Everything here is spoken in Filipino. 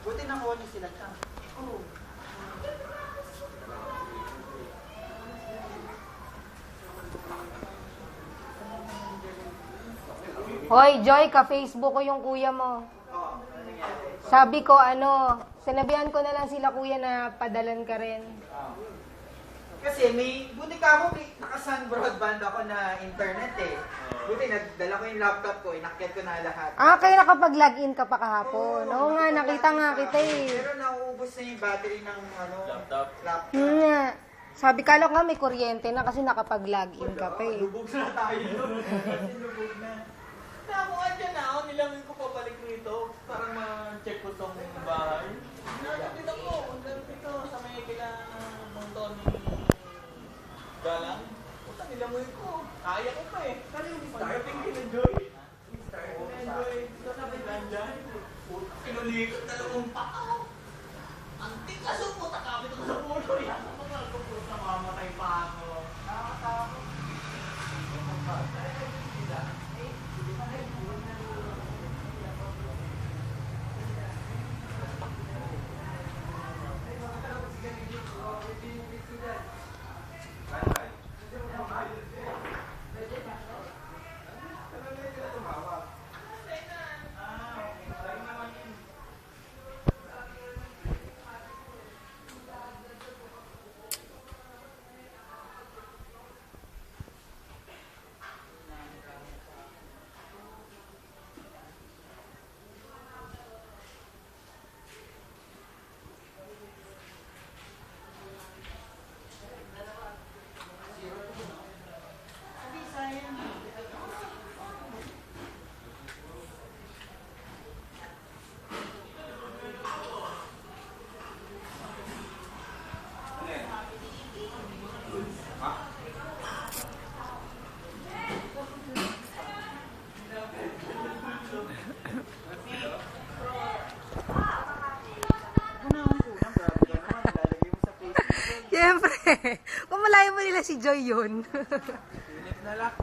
Buti nakuha niyo sila siya. Hoy, Joy, ka-Facebook ko yung kuya mo. Sabi ko, ano, sinabihan ko na lang sila kuya na padalan ka rin. Kasi may, buti ka ako, may nakasan broadband ako na internet eh. Buti nagdala ko yung laptop ko, inakyat ko na lahat. Ah, kaya nakapag-login ka pa kahapon. Oo nga, nakita nga kita eh. Pero nauubos na yung battery ng ano, Laptop. laptop. Hmm nga. Sabi ka lang nga may kuryente na kasi nakapag-login ka pa eh. Lubog na tayo. Kasi lubog na. Ako andyan na ako, nilangoy ko pabalik rito para Kaya ko pa eh. Kaya yung Pagdating kila Joy. Oo, Joy. Dito sa may dyan. Puta, kinulikot dalawang pao. Ang tikas ang puta, kapit ko sa puno. Yan ang mga kupot na mamatay pa ako. Nakakatakot. Ano ang unang grabe ka naman, lalagay mo sa Facebook. Siyempre, kung malayo mo nila si Joy yun. Unit na lang.